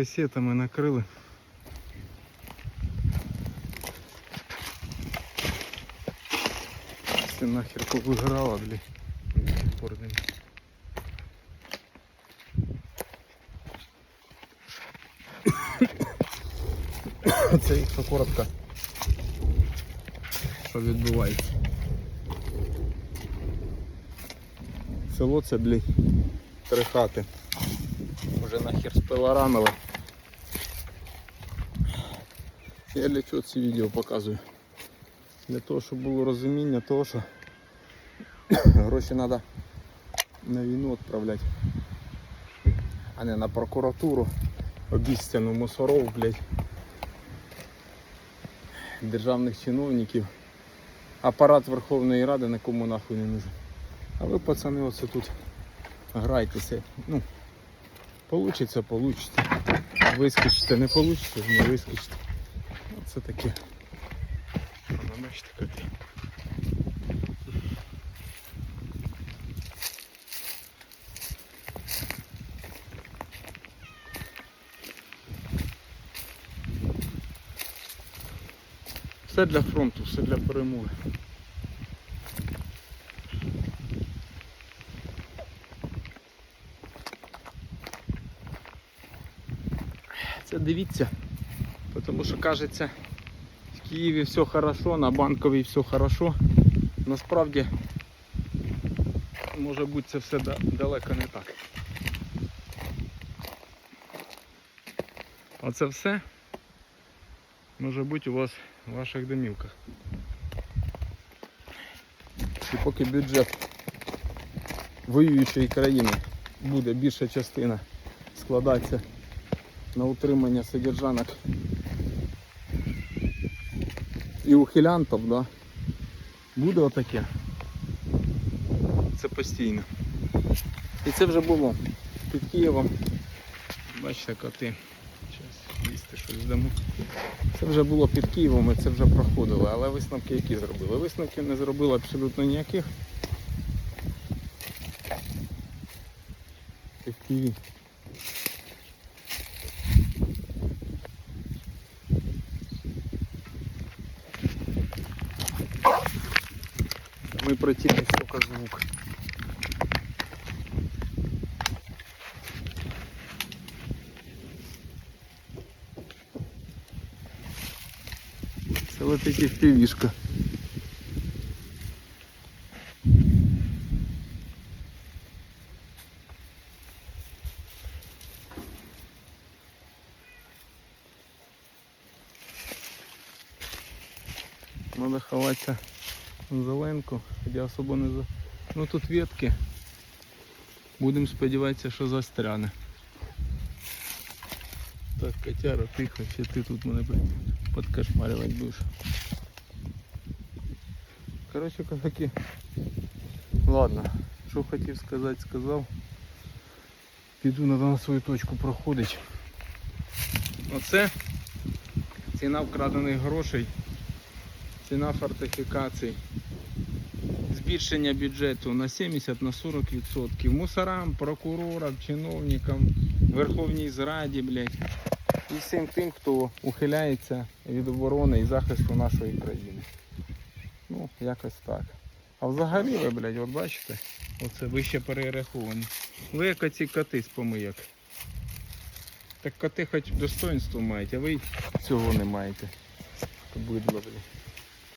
касетами накрили. Все нахер повиграла, блядь. До сих пор не- Це якщо коротко. Що відбувається? Село це, блядь, три хати. Уже нахер спилорамили. Я для чого ці відео показую? Для того, щоб було розуміння того, що гроші треба на війну відправляти, а не на прокуратуру, обіцяну мусоров, блядь, державних чиновників. Апарат Верховної Ради нікому нахуй не нужен. А ви, пацани, оце тут грайтеся. Ну, получиться, получиться. Вискочите, не получиться, не вискочите. Оце таке. Воно, бачите, коти. Все для фронту, все для перемоги. Це дивіться, тому що кажеться, в Києві все хорошо, на банковій все хорошо. Насправді може бути це все далеко не так. Оце все може бути у вас в ваших домівках. І поки бюджет воюючої країни буде більша частина складатися на утримання содержанок і ухилянтів, да, буде отаке. Це постійно. І це вже було під Києвом. Бачите, коти. Зараз їсти щось дамо. Це вже було під Києвом і це вже проходило, але висновки які зробили? Висновків не зробили абсолютно ніяких. Це Києві. мы противим столько звук. Це вот эти пивишка. Надо ховаться зеленку, хоча особо не за. Ну тут ветки. Будемо сподіватися, що застряне. Так, котяра, тихо, ще ти тут мене подкошмарювати будеш. Коротше, козаки. Ладно, що хотів сказати, сказав. Піду на свою точку проходить. Оце ціна вкрадених грошей, ціна фортифікацій, збільшення бюджету на 70 на 40%. Мусорам, прокурорам, чиновникам, Верховній Зраді, блядь. І всім тим, хто ухиляється від оборони і захисту нашої країни. Ну, якось так. А взагалі ви, блядь, от бачите, оце вище перераховані. Ви як оці коти з помийок. Так коти хоч достоинство мають, а ви цього не маєте. Бидло, блядь.